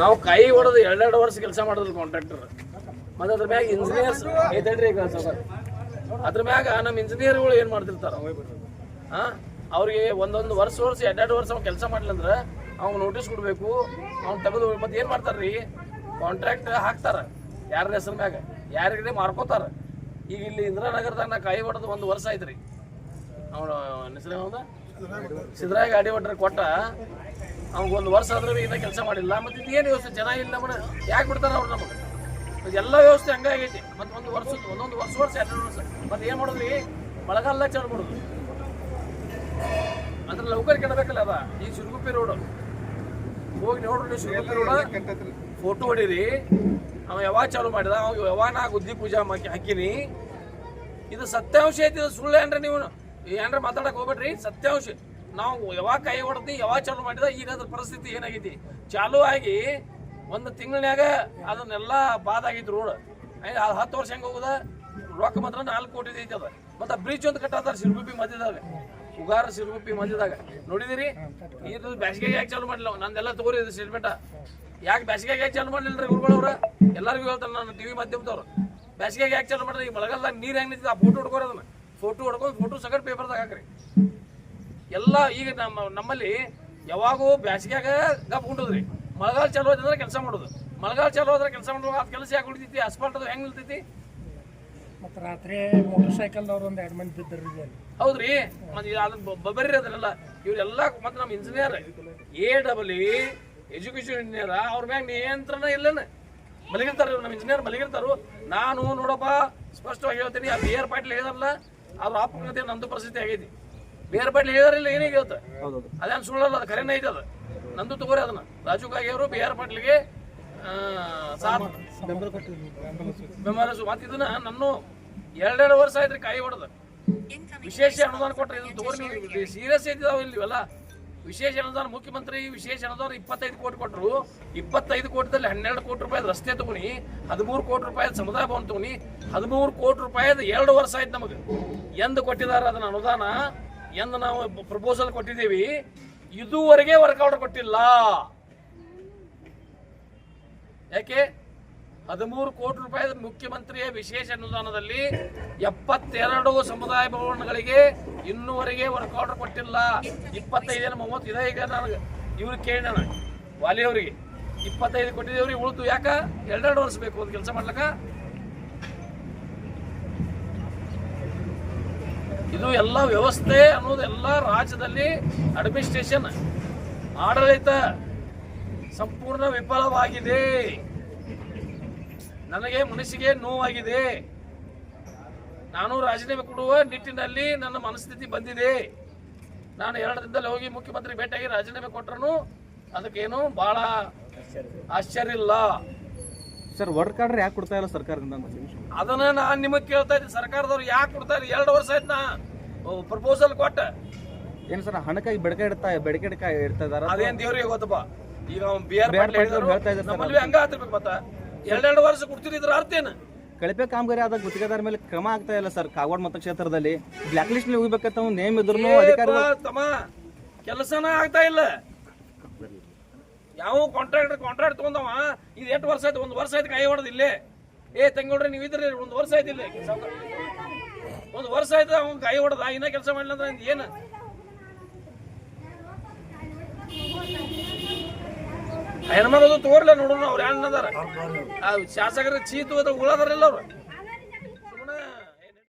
ನಾವು ಕೈ ಹೊಡೆದು ಎರಡೆರಡು ವರ್ಷ ಕೆಲಸ ಮಾಡಿದ್ರು ಕಾಂಟ್ರಾಕ್ಟರ್ ಮತ್ತೆ ಅದ್ರ ಮ್ಯಾಗ ಇಂಜಿನಿಯರ್ಸ್ ಐತೇನ್ರಿ ಈಗ? ಅದ್ರ ಮ್ಯಾಗ ನಮ್ಮ ಇಂಜಿನಿಯರ್ಗಳು ಏನು ಮಾಡ್ತಿರ್ತಾರ? ಹಾಂ ಅವ್ರಿಗೆ ಒಂದೊಂದು ವರ್ಷ ವರ್ಷ, ಎರಡೆರಡು ವರ್ಷ ಅವ್ನು ಕೆಲಸ ಮಾಡ್ಲಂದ್ರೆ ಅವ್ನು ನೋಟಿಸ್ ಕೊಡಬೇಕು, ಅವ್ನು ತೆಗೆದು ಮತ್ತೆ ಏನು ಮಾಡ್ತಾರ್ರಿ? ಕಾಂಟ್ರಾಕ್ಟ್ ಹಾಕ್ತಾರ. ಯಾರ ಹೆಸರು ಮ್ಯಾಗ? ಯಾರಿಗೆ ಮಾರ್ಕೋತಾರ? ಈಗ ಇಲ್ಲಿ ಇಂದಿರಾನಗರದಾಗ ನಾ ಕೈ ಹೊಡೆದು ಒಂದು ವರ್ಷ ಆಯ್ತ್ರಿ. ಅವನು ಹೆಸರು ಸಿದ್ದರಾಯ ಗಾಡಿ ಒಡ್ರ ಕೊಟ್ಟ ಒಂದು ವರ್ಷ ಆದ್ರೂ ಇನ್ನೂ ಕೆಲಸ ಮಾಡಿಲ್ಲ. ಮತ್ತೆ ಏನು ವ್ಯವಸ್ಥೆ? ಜನ ಇಲ್ಲ ನಮ್ಮನ್ನ ಯಾಕೆ ಬಿಡ್ತಾರ ಅವ್ರು ನಮಗೆ? ಎಲ್ಲ ವ್ಯವಸ್ಥೆ ಹಂಗಾಗೈತಿ ಮತ್ತೆ ಒಂದು ವರ್ಷ ಒಂದೊಂದು ವರ್ಷ ವರ್ಷ ಎರಡು ವರ್ಷ. ಮತ್ತೆ ಏನು ಮಾಡೋದ್ರಿ? ಮಳೆಗಾಲ ಚಾಲು ಮಾಡೋದು ಅಂದ್ರೆ ಲೌಕರ್ ಕೆಡಬೇಕಲ್ಲ ಅದ. ಈ ಸುರ್ಗುಪ್ಪಿ ರೋಡ್. ಹೋಗಿ ನೋಡ್ರಿ ನೀವು ರೋಡ. ಫೋಟೋ ಹೊಡೀರಿ. ಅವ ಯಾವಾಗ ಚಾಲು ಮಾಡಿದ? ಅವ ಯಾವಾಗ ನಾ ಗುದ್ದಿ ಪೂಜಾ ಹಾಕಿ ಹಾಕಿನಿ. ಇದು ಸತ್ಯಾಂಶ ಐತಿ, ಇದು ನೀವು? ಏನ್ರ ಮಾತಾಡಕ್ ಹೋಗ್ಬೇಡ್ರಿ. ಸತ್ಯಾಂಶ ನಾವು ಯಾವಾಗ ಕೈ ಹೊಡೆದಿ, ಯಾವಾಗ ಚಾಲು ಮಾಡಿದ ಈಗ ಅದ್ರ ಪರಿಸ್ಥಿತಿ ಏನಾಗೈತಿ? ಚಾಲು ಆಗಿ ಒಂದು ತಿಂಗಳನ್ಯಾಗ ಅದನ್ನೆಲ್ಲ ಬಾದ್ ಆಗೈತಿ ರೋಡ್ ಅದು ಹತ್ತು ವರ್ಷ ಹೆಂಗೆ ಹೋಗುದ? ರೊಕ್ಕ ಮಾತ್ರ ನಾಲ್ಕು ಕೋಟಿ ಐತಿ ಅದ. ಮತ್ತೆ ಬ್ರಿಡ್ಜ್ ಒಂದು ಕಟ್ಟಾತಾರ ಸಿರುಗುಪ್ಪಿ ಮಧ್ಯದಾಗ. ಉಗಾರ ಸಿರುಗುಪ್ಪಿ ಮಧ್ಯದಾಗ. ನೋಡಿದಿರಿ? ಇದು ಬ್ಯಾಸಿಗೆಗೆ ಯಾಕೆ ಚಾಲು ಮಾಡಿಲ್ಲ ನಂದೆಲ್ಲ ತಗೋರಿ ಇದು ಸ್ಟೇಟ್ಮೆಂಟ ಯಾಕೆ ಬ್ಯಾಸಿಗೆಗೆ ಯಾಕೆ ಚಾಲು ಮಾಡಲಿಲ್ಲ ಗುರುಗಳವ್ರ ಎಲ್ಲರಿಗೂ ಹೇಳ್ತಾರೆ ನಾನು ಟಿವಿ ಮಾಧ್ಯಮದವ್ರು. ಬ್ಯಾಸಿಗೆಗೆ ಯಾಕೆ ಚಾಲು ಮಾಡಿದ್ರೆ ಈ ಮಳೆಗಾಲದಾಗ ನೀರು ಹೆಂಗೆ ನಿಂತಿದೆ? ಆ ಫೋಟೋ ಹೊಡ್ಕೋರಿ ಅದನ್ನ. ಫೋಟೋ ಹೊಡ್ಕೊಂಡು ಫೋಟೋ ಸಗಟ್ ಪೇಪರ್ದಾಗ ಹಾಕ್ರಿ. ಎಲ್ಲ ಈಗ ನಮ್ಮ ನಮ್ಮಲ್ಲಿ ಯಾವಾಗೂ ಬ್ಯಾಸಿಗ್ಯಾಗ ಗಪ್ ಕುಂಟದ್ರಿ ಮಳೆಗಾಲ ಚಾಲು ಆಯ್ತಂದ್ರೆ ಕೆಲಸ ಮಾಡೋದು. ಮಳೆಗಾಲ ಚಾಲು ಆದ್ರೆ ಕೆಲಸ ಮಾಡೋದು ಅದು ಕೆಲಸ ಯಾಕೆ ಉಳಿತೈತಿ ಅಸ್ಫಾಲ್ಟ್ ಅದು ಹೆಂಗೆ ನಿಲ್ತೈತಿ? ಮತ್ತು ರಾತ್ರಿ ಮೋಟರ್ ಸೈಕಲ್ದವ್ರು ಒಂದು ಎರಡು ಮಂದಿ ಬಿದ್ದರು ಹೌದ್ರಿ? ಮತ್ತೆ ಇದು ಅದನ್ನ ಬ- ಬಬರ್ರಿ ಅದನ್ನೆಲ್ಲ ಇವರೆಲ್ಲ ಮತ್ತೆ ನಮ್ಮ engineer A double education engineer ಅವ್ರ ಮ್ಯಾಗ ನಿಯಂತ್ರಣ ಇಲ್ಲನ? ಮಲಗಿರ್ತಾರ ನಮ್ಮ ಇಂಜಿನಿಯರ್ ಮಲಗಿರ್ತಾರು. ನಾನು ನೋಡಪ್ಪ ಸ್ಪಷ್ಟವಾಗಿ ಹೇಳ್ತೀನಿ ಆ ಏರ್ ಆರ್ ಪಾಟೀಲ್ ಹೇಳಿದಾರಲ್ಲ ಅವ್ರ ಆಪಕತೆ ನಂದು ಪರಿಸ್ಥಿತಿ ಆಗೈತಿ. ಬೇರೆ ಆರ್ ಪಾಟೀಲ್ ಏನೇ ಹೇಳ್ತ ಅದೇನು ಸುಳ್ಳಲ್ಲ ಅದು ಕರೆನೇ ಐತೆ ಅದು. ನಂದು ತಗೋರಿ ಅದನ್ನ. ರಾಜು ಕಾಗೆ ಅವರು ಬಿ ಆರ್ ಪಾಟೀಲ್ಗೆ ಆ, ಸಾಥ್ ಬೆಂಬಲ ಸು- ಮತ್ತೆ ಇದನ್ನ ನನ್ನ ಎರಡೆರಡು ವರ್ಷ ಆಯ್ತು ಕಾಯಿ ಹೊಡೆದ. ವಿಶೇಷ ಅನುದಾನ ಕೊಟ್ಟರೆ ಇದನ್ನ ತಗೋರಿ ಸೀರಿಯಸ್ ಐತಿದಾವ ಇಲ್ಲಿ ಇವೆಲ್ಲ ವಿಶೇಷ ಅನುದಾನ ಮುಖ್ಯಮಂತ್ರಿ, ವಿಶೇಷ ಅನುದಾನ ಇಪ್ಪತ್ತೈದು ಕೋಟಿ ಕೊಟ್ಟರು ಇಪ್ಪತ್ತೈದು ಕೋಟಿದಲ್ಲಿ ಹನ್ನೆರಡು ಕೋಟಿ ರೂಪಾಯಿ ರಸ್ತೆ ತಗೊಳಿ ಹದಿಮೂರು ಕೋಟಿ ರೂಪಾಯಿ ಸಮುದಾಯ ಭವನ ತಗೊಳಿ ಹದಿಮೂರು ಕೋಟಿ ರೂಪಾಯಿದು ಎರಡು ವರ್ಷ ಆಯ್ತು ನಮಗೆ. ಎಂದು ಕೊಟ್ಟಿದ್ದಾರೆ ಅದನ್ನ ಅನುದಾನ, ಎಂದು ನಾವು ಪ್ರಪೋಸಲ್ ಕೊಟ್ಟಿದ್ದೀವಿ, ಇದುವರೆಗೆ ವರ್ಕೌಟ್ ಕೊಟ್ಟಿಲ್ಲ. ಯಾಕೆ? ಹದಿಮೂರು ಕೋಟಿ ರೂಪಾಯಿ ಮುಖ್ಯಮಂತ್ರಿಯ ವಿಶೇಷ ಅನುದಾನದಲ್ಲಿ ಎಪ್ಪತ್ತೆರಡು ಸಮುದಾಯ ಭವನಗಳಿಗೆ ಇನ್ನೂವರೆಗೆ ವರ್ಕ್ ಆರ್ಡರ್ ಕೊಟ್ಟಿಲ್ಲ. ಇಪ್ಪತ್ತೈದೇನು ಮೂವತ್ತು ಇದೆ ಈಗ ನನಗೆ ಇವ್ರು ಕೇಳಿ ವಾಲಿಯವರಿಗೆ. ಇಪ್ಪತ್ತೈದು ಕೊಟ್ಟಿದ್ದೇವ್ರಿಗೆ ಉಳಿದು ಯಾಕ? ಎರಡೆರಡು ವರ್ಷ ಬೇಕು ಒಂದು ಕೆಲಸ ಮಾಡ್ಲಕ್ಕ? ಇದು ಎಲ್ಲ ವ್ಯವಸ್ಥೆ ಅನ್ನೋದು ಎಲ್ಲ ರಾಜ್ಯದಲ್ಲಿ ಅಡ್ಮಿನಿಸ್ಟ್ರೇಷನ್ ಆಡಳಿತ ಸಂಪೂರ್ಣ ವಿಫಲವಾಗಿದೆ. ನನಗೆ ಮನಸ್ಸಿಗೆ ನೋವಾಗಿದೆ. ನಾನು ರಾಜೀನಾಮೆ ಕೊಡುವ ನಿಟ್ಟಿನಲ್ಲಿ ನನ್ನ ಮನಸ್ಥಿತಿ ಬಂದಿದೆ. ನಾನು ಎರಡು ದಿನದಲ್ಲಿ ಹೋಗಿ ಮುಖ್ಯಮಂತ್ರಿ ಭೇಟಿಯಾಗಿ ರಾಜೀನಾಮೆ ಕೊಟ್ಟರು ಅದಕ್ಕೇನು ಬಹಳ ಆಶ್ಚರ್ಯ ಇಲ್ಲ. ಸರ್ ವರ್ಡ್ ಯಾಕೆ ಕೊಡ್ತಾ ಇಲ್ಲ ಸರ್ಕಾರದಿಂದ ಅದನ್ನ ನಾನು ನಿಮಗೆ ಕೇಳ್ತಾ ಇದ್ದೀನಿ. ಸರ್ಕಾರದವ್ರು ಯಾಕೆ ಕೊಡ್ತಾ ಇಲ್ಲ? ಎರಡು ವರ್ಷ ಆಯ್ತು ನಾ ಪ್ರಪೋಸಲ್ ಕೊಟ್ಟ. ಏನು ಸರ್ ಹಣಕಾಯಿ ಬೆಡಕೆ ಇಡ್ತಾ ಬೆಡಕೆ ಇಡ್ತಾ ಇಡ್ತಾ ಇದಾರೆ ಅದೇನ್ ದೇವ್ರಿಗೆ ಗೊತ್ತಪ್ಪ. ಈಗ ಬಿ ಆರ್ ಹೇಳ್ತಾ ಹೇಳಿದ್ರು ಇದ್ದಾರೆ ಹಂಗ ಆತಿರ್ಬೇಕು ಮತ್ತ? ಎರಡೆರಡು ವರ್ಷ ಕೊಡ್ತಿದ್ರ ಅರ್ಥ ಏನು? ಕಳಪೆ ಕಾಮಗಾರಿ ಆದ ಗುತ್ತಿಗೆದಾರ ಮೇಲೆ ಕ್ರಮ ಆಗ್ತಾ ಇಲ್ಲ ಸರ್. ಕಾಗವಾಡ ಮತಕ್ಷೇತ್ರದಲ್ಲಿ ಬ್ಲಾಕ್ ಲಿಸ್ಟ್ ಹೋಗ್ಬೇಕಂತ ಒಂದು ನೇಮ್ ಇದ್ರು ಅಧಿಕಾರಿಗಳು ತಮ್ಮ. ಕೆಲಸನ ಆಗ್ತಾ ಇಲ್ಲ. ಯಾವ ಕಾಂಟ್ರಾಕ್ಟರ್ ಕಾಂಟ್ರಾಕ್ಟ್ ತಗೊಂಡವ? ಇದು ಎಷ್ಟು ವರ್ಷ ಆಯ್ತು? ಒಂದು ವರ್ಷ ಆಯ್ತು ಕೈ ಹೊಡೆದು ಇಲ್ಲೇ. ಏ ತಂಗೋಡ್ರಿ ನೀವು ಇದ್ರಿ ಒಂದು ವರ್ಷ ಆಯ್ತು ಇಲ್ಲೇ. ಒಂದು ವರ್ಷ ಆಯ್ತು ಅವ್ನು ಕೈ ಹೊಡೆದ. ಇನ್ನ ಕೆಲಸ ಮಾಡಿಲ್ಲ ಅಂದ್ರೆ ಏನು? ಹೆಣ್ಮಗಳು ತೋರ್ಲ ನೋಡೋಣ ಅವ್ರು ಹೆಣ್ಣದಾರ ಆ ಶಾಸಕರ ಚೀತು ಅದ ಉಳದಾರಲ್ಲ ಅವ್ರು